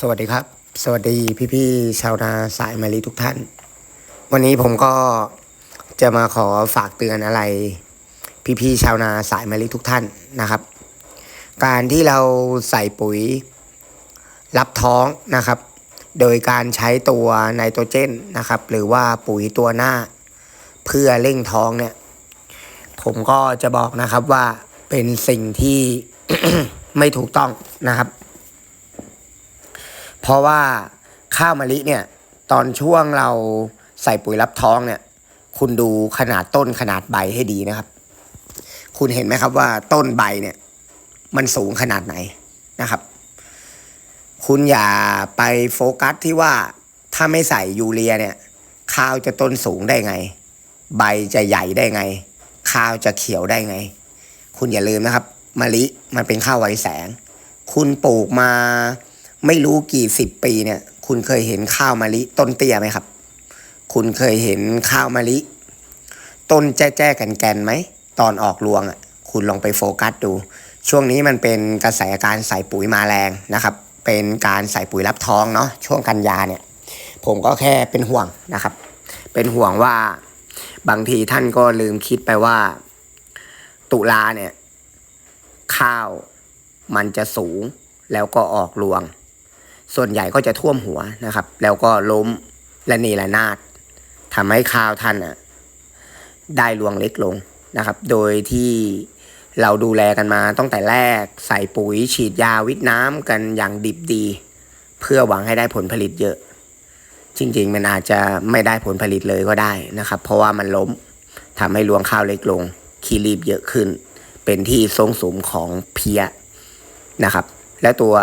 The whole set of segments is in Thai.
สวัสดีครับ สวัสดีพี่ๆชาวนาสายมะลิทุกท่าน วันนี้ผมก็จะมาขอฝากเตือนอะไร พี่ๆชาวนาสายมะลิทุกท่านนะครับ การที่เราใส่ปุ๋ยรับท้องนะครับ โดยการใช้ตัวไนโตรเจนนะครับ หรือว่าปุ๋ยตัวหน้า เพื่อเร่งท้องเนี่ย ผมก็จะบอกนะครับว่าเป็นสิ่งที่ไม่ถูกต้องนะครับ เพราะว่าข้าวมะลิเนี่ยตอนช่วงเราใส่ปุ๋ยรับท้องเนี่ย คุณดูขนาดต้นขนาดใบให้ดีนะครับ คุณเห็นไหมครับว่าต้นใบเนี่ย มันสูงขนาดไหนนะครับ คุณอย่าไปโฟกัสที่ว่าถ้าไม่ใส่ยูเรียเนี่ย ข้าวจะต้นสูงได้ไง ใบจะใหญ่ได้ไง ข้าวจะเขียวได้ไง คุณอย่าลืมนะครับมะลิมันเป็นข้าวไวแสง คุณปลูกมา ไม่รู้กี่สิบปีเนี่ย คุณเคยเห็นข้าวมะลิต้นเตี้ยไหมครับ คุณเคยเห็นข้าวมะลิ ต้นแจ้แจ้กันแกนไหม ตอนออกรวงอะ คุณลองไปโฟกัสดู ช่วงนี้มันเป็นกระแสการใส่ปุ๋ยมาแรงนะครับ เป็นการใส่ปุ๋ยรับท้องเนาะช่วงกันยาเนี่ย ผมก็แค่เป็นห่วงนะครับ เป็นห่วงว่าบางทีท่านก็ลืมคิดไปว่า ตุลาเนี่ย ข้าวมันจะสูงแล้วก็ออกรวง ส่วนใหญ่ก็จะท่วมหัวนะครับ แล้วก็ล้มและนีระนาดทำให้ข้าวท่านอะได้รวงเล็กลงนะครับ โดยที่เราดูแลกันมาตั้งแต่แรกใส่ปุ๋ยฉีดยาวิดน้ำกันอย่างดิบดี เพื่อหวังให้ได้ผลผลิตเยอะ จริง ๆ มันอาจจะไม่ได้ผลผลิตเลยก็ได้นะครับ เพราะว่ามันล้มทำให้รวงข้าวเล็กลงคีรีบเยอะขึ้น เป็นที่ทรงสูงของเพียนะครับ และตัว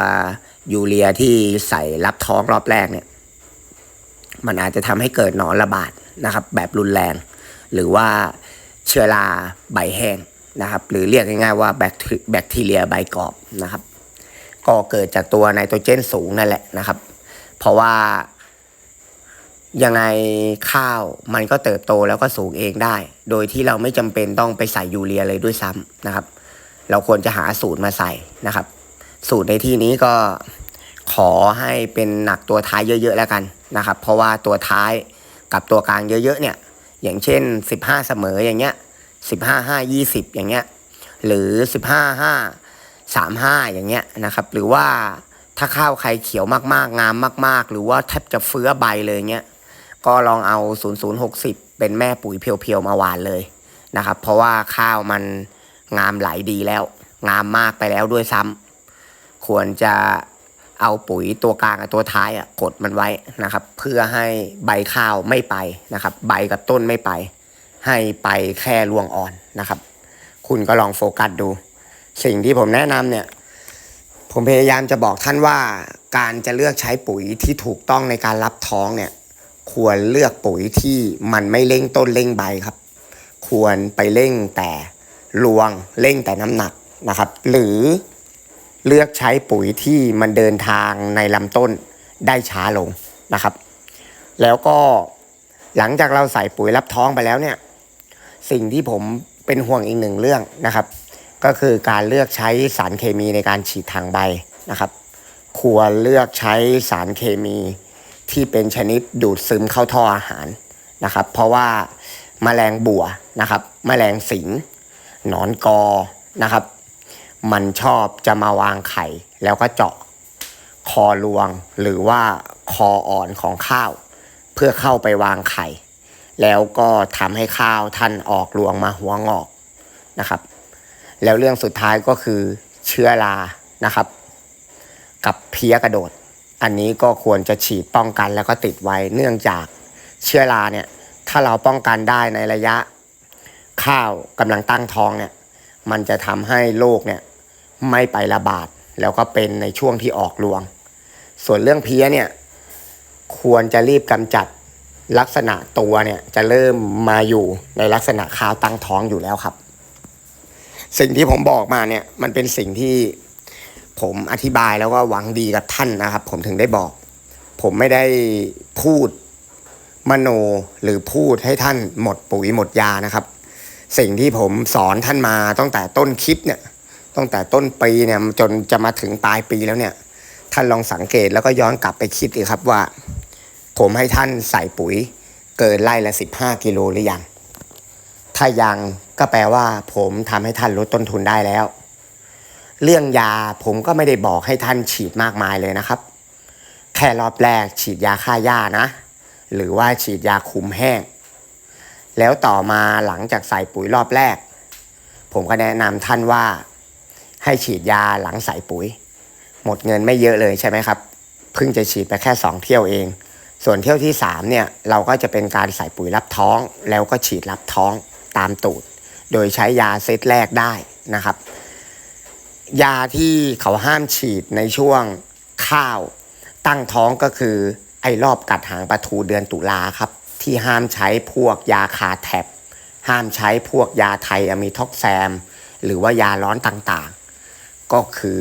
ยูเรียที่ใส่รับท้องรอบแรกเนี่ย มันอาจจะทำให้เกิดหนอนระบาดนะครับ แบบรุนแรง หรือว่าเชื้อราใบแห้งนะครับ หรือเรียกง่ายๆว่าแบคทีแบคทีเรียใบกรอบนะครับก็เกิดจากตัวไนโตรเจนสูงนั่นแหละนะครับ เพราะว่ายังไงข้าวมันก็เติบโตแล้วก็สูงเองได้ โดยที่เราไม่จำเป็นต้องไปใส่ยูเรียเลยด้วยซ้ำนะครับ เราควรจะหาสูตรมาใส่นะครับ สูตรในที่นี้ก็ขอให้เป็นหนักตัวท้ายเยอะๆแล้วกันนะครับ เพราะว่าตัวท้ายกับตัวกลางเยอะๆเนี่ย อย่างเช่น 15 เสมออย่างเงี้ย 15 5 20 อย่างเงี้ย หรือ 15 5 35 อย่างเงี้ยนะครับ หรือว่าถ้าข้าวใครเขียวมากๆ งามมาก ๆ หรือว่าแทบจะเฟื้อใบเลยเงี้ย ก็ลองเอา 0060 เป็นแม่ปุ๋ยเพียวๆมาหวานเลยนะครับ เพราะว่าข้าวมันงามไหลดีแล้ว งามมากไปแล้วด้วยซ้ำ ควรจะเอาปุ๋ยตัวกลางกับตัวท้ายอะกดมันไว้นะครับ เพื่อให้ใบข้าวไม่ไปนะครับ ใบกับต้นไม่ไป ให้ไปแค่รวงอ่อนนะครับ คุณก็ลองโฟกัสดู สิ่งที่ผมแนะนำเนี่ย ผมพยายามจะบอกท่านว่าการจะเลือกใช้ปุ๋ยที่ถูกต้องในการรับท้องเนี่ย ควรเลือกปุ๋ยที่มันไม่เร่งต้นเร่งใบครับ ควรไปเร่งแต่รวงเร่งแต่น้ำหนักนะครับ หรือ เลือกใช้ปุ๋ยที่มันเดินทางในลำต้นได้ช้าลงนะครับ แล้วก็หลังจากเราใส่ปุ๋ยรับท้องไปแล้วเนี่ย สิ่งที่ผมเป็นห่วงอีกหนึ่งเรื่องนะครับ ก็คือการเลือกใช้สารเคมีในการฉีดทางใบนะครับ ควรเลือกใช้สารเคมีที่เป็นชนิดดูดซึมเข้าท่ออาหารนะครับ เพราะว่าแมลงบัวนะครับแมลงสิงหนอนกอนะครับ มันชอบจะมาวางไข่ แล้วก็เจาะคอรวงหรือว่าคออ่อนของข้าว เพื่อเข้าไปวางไข่ แล้วก็ทำให้ข้าวท่านออกรวงมาหัวงอกนะครับ แล้วเรื่องสุดท้ายก็คือเชื้อรานะครับ กับเพี้ยกระโดด อันนี้ก็ควรจะฉีดป้องกันแล้วก็ติดไว้เนื่องจากเชื้อราเนี่ยถ้าเราป้องกันได้ในระยะข้าวกำลังตั้งท้องเนี่ยมันจะทำให้โรคเนี่ย ไม่ไประบาด แล้วก็เป็นในช่วงที่ออกรวง ส่วนเรื่องเพี้ยเนี่ยควรจะรีบกำจัดลักษณะตัวเนี่ยจะเริ่มมาอยู่ในลักษณะข้าวตั้งท้องอยู่แล้วครับ สิ่งที่ผมบอกมาเนี่ยมันเป็นสิ่งที่ผมอธิบายแล้วก็หวังดีกับท่านนะครับ ผมถึงได้บอก ผมไม่ได้พูดมโนหรือพูดให้ท่านหมดปุ๋ยหมดยานะครับ สิ่งที่ผมสอนท่านมาตั้งแต่ต้นคลิปเนี่ย ตั้งแต่ต้นปีเนี่ยจนจะมาถึงปลายปีแล้วเนี่ยท่านลองสังเกตแล้วก็ย้อนกลับไปคิดดีครับว่า ผมให้ท่านใส่ปุ๋ยเกินไร่ละ15กิโลหรือยัง ถ้ายังก็แปลว่า ผมทำให้ท่านลดต้นทุนได้แล้ว เรื่องยาผมก็ไม่ได้บอกให้ท่านฉีดมากมายเลยนะครับ แค่รอบแรกฉีดยาฆ่าหญ้านะ หรือว่าฉีดยาคุมแห้ง แล้วต่อมาหลังจากใส่ปุ๋ยรอบแรก ผมก็แนะนำท่านว่า ให้ฉีดยาหลังใส่ปุ๋ย หมดเงินไม่เยอะเลยใช่ไหมครับเพิ่งจะฉีดไปแค่ 2 เที่ยวเอง ส่วนเที่ยวที่3เนี่ยเราก็จะเป็นการใส่ปุ๋ยรับท้อง แล้วก็ฉีดรับท้องตามตูด โดยใช้ยาเซตแรกได้นะครับ ยาที่เขาห้ามฉีดในช่วงข้าวตั้งท้องก็คือไอ้รอบกัดหางปลาทูเดือนตุลาครับ ที่ห้ามใช้พวกยาคาแท็บห้ามใช้พวกยาไทยอะมิท็อกแซม หรือว่ายาร้อนต่าง ก็คือ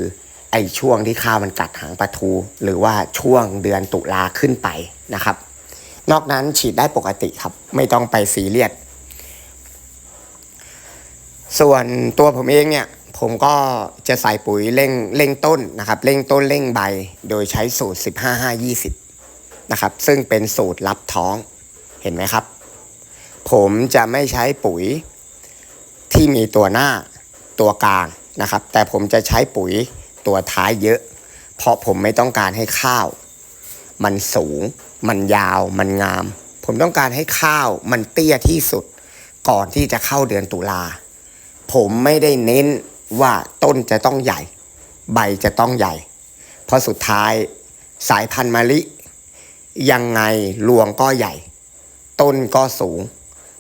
ไอ้ช่วงที่ข้าวมันกัดหางปลาทู หรือว่าช่วงเดือนตุลาขึ้นไปนะครับ นอกนั้นฉีดได้ปกติครับ ไม่ต้องไปซีเรียสส่วนตัวผมเองเนี่ยผมก็จะใส่ปุ๋ยเร่งเร่งต้นนะครับเร่งต้นเร่งใบ โดยใช้สูตร 15 5 20 นะครับ ซึ่งเป็นสูตรรับท้องเห็นไหมครับ ผมจะไม่ใช้ปุ๋ยที่มีตัวหน้าตัวกลาง นะครับ แต่ผมจะใช้ปุ๋ยตัวท้ายเยอะ เพราะผมไม่ต้องการให้ข้าว มันสูง มันยาว มันงาม ผมต้องการให้ข้าวมันเตี้ยที่สุด ก่อนที่จะเข้าเดือนตุลา ผมไม่ได้เน้นว่าต้นจะต้องใหญ่ ใบจะต้องใหญ่ เพราะสุดท้ายสายพันธุ์มะลิ ยังไงรวงก็ใหญ่ ต้นก็สูง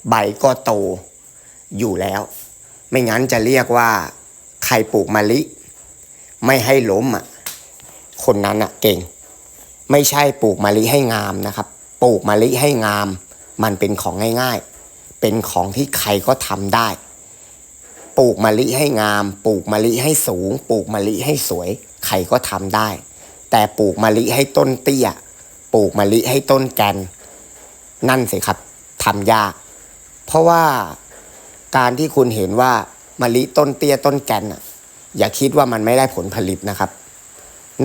ใบก็โตอยู่แล้ว ไม่งั้นจะเรียกว่า ใครปลูกมะลิ ไม่ให้ล้มอะ คนนั้นอะเก่ง ไม่ใช่ปลูกมะลิให้งามนะครับ ปลูกมะลิให้งาม มันเป็นของง่ายๆ เป็นของที่ใครก็ทำได้ ปลูกมะลิให้งาม ปลูกมะลิให้สูง ปลูกมะลิให้สวย ใครก็ทำได้ แต่ปลูกมะลิให้ต้นเตี้ย ปลูกมะลิให้ต้นแกน นั่นสิครับทำยาก เพราะว่าการที่คุณเห็นว่า มะลิต้นเตี้ยต้นแกนอะอย่าคิดว่ามันไม่ได้ผลผลิตนะครับ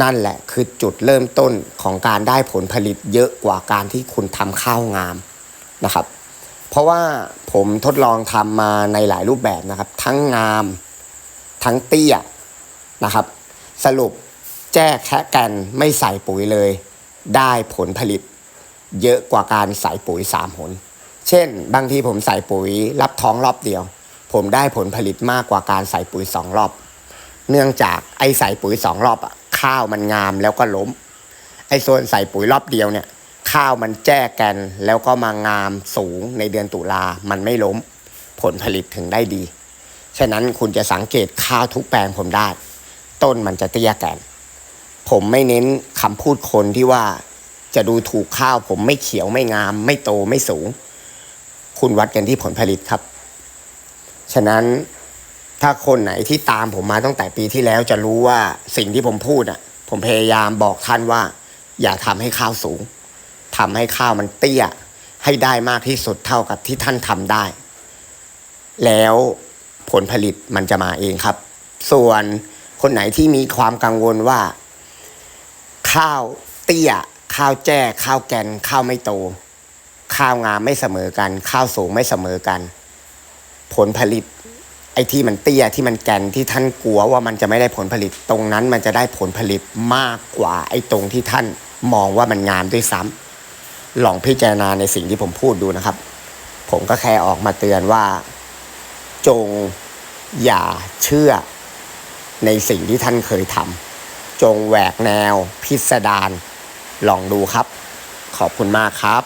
นั่นแหละคือจุดเริ่มต้นของการได้ผลผลิตเยอะกว่าการที่คุณทำข้าวงามนะครับ เพราะว่าผมทดลองทำมาในหลายรูปแบบนะครับ ทั้งงาม ทั้งเตี้ยนะครับ สรุปแจ้แคะแกนไม่ใส่ปุ๋ยเลย ได้ผลผลิต เยอะกว่าการใส่ปุ๋ยสามหน เช่น บางทีผมใส่ปุ๋ยรับท้องรอบเดียว ผมได้ผลผลิตมากกว่าการใส่ปุ๋ยสองรอบ เนื่องจากไอ้ใส่ปุ๋ยสองรอบอะข้าวมันงามแล้วก็ล้ม ไอ้ส่วนใส่ปุ๋ยรอบเดียวเนี่ย ข้าวมันแจ้แกนแล้วก็มางามสูงในเดือนตุลามันไม่ล้ม ผลผลิตถึงได้ดี ฉะนั้นคุณจะสังเกตข้าวทุกแปลงผมได้ ต้นมันจะเตี้ยแกน ผมไม่เน้นคำพูดคนที่ว่าจะดูถูกข้าวผมไม่เขียวไม่งาม ไม่โตไม่สูง คุณวัดกันที่ผลผลิตครับ ฉะนั้นถ้าคนไหนที่ตามผมมาตั้งแต่ปีที่แล้วจะรู้ว่าสิ่งที่ผมพูดอะ ผมพยายามบอกท่านว่า อย่าทำให้ข้าวสูงทำให้ข้าวมันเตี้ย ให้ได้มากที่สุดเท่ากับที่ท่านทำได้ แล้วผลผลิตมันจะมาเองครับ ส่วนคนไหนที่มีความกังวลว่า ข้าวเตี้ย ข้าวแจ้ ข้าวแกน ข้าวไม่โต ข้าวงามไม่เสมอกัน ข้าวสูงไม่เสมอกัน ผลผลิต ไอ้ที่มันเตี้ยที่มันแกนที่ท่านกลัวว่ามันจะไม่ได้ผลผลิต ตรงนั้นมันจะได้ผลผลิตมากกว่า ไอ้ตรงที่ท่านมองว่ามันงามด้วยซ้ำลองพิจารณาในสิ่งที่ผมพูดดูนะครับ ผมก็แค่ออกมาเตือนว่า จงอย่าเชื่อในสิ่งที่ท่านเคยทำจงแหวกแนวพิสดารลองดูครับ ขอบคุณมากครับ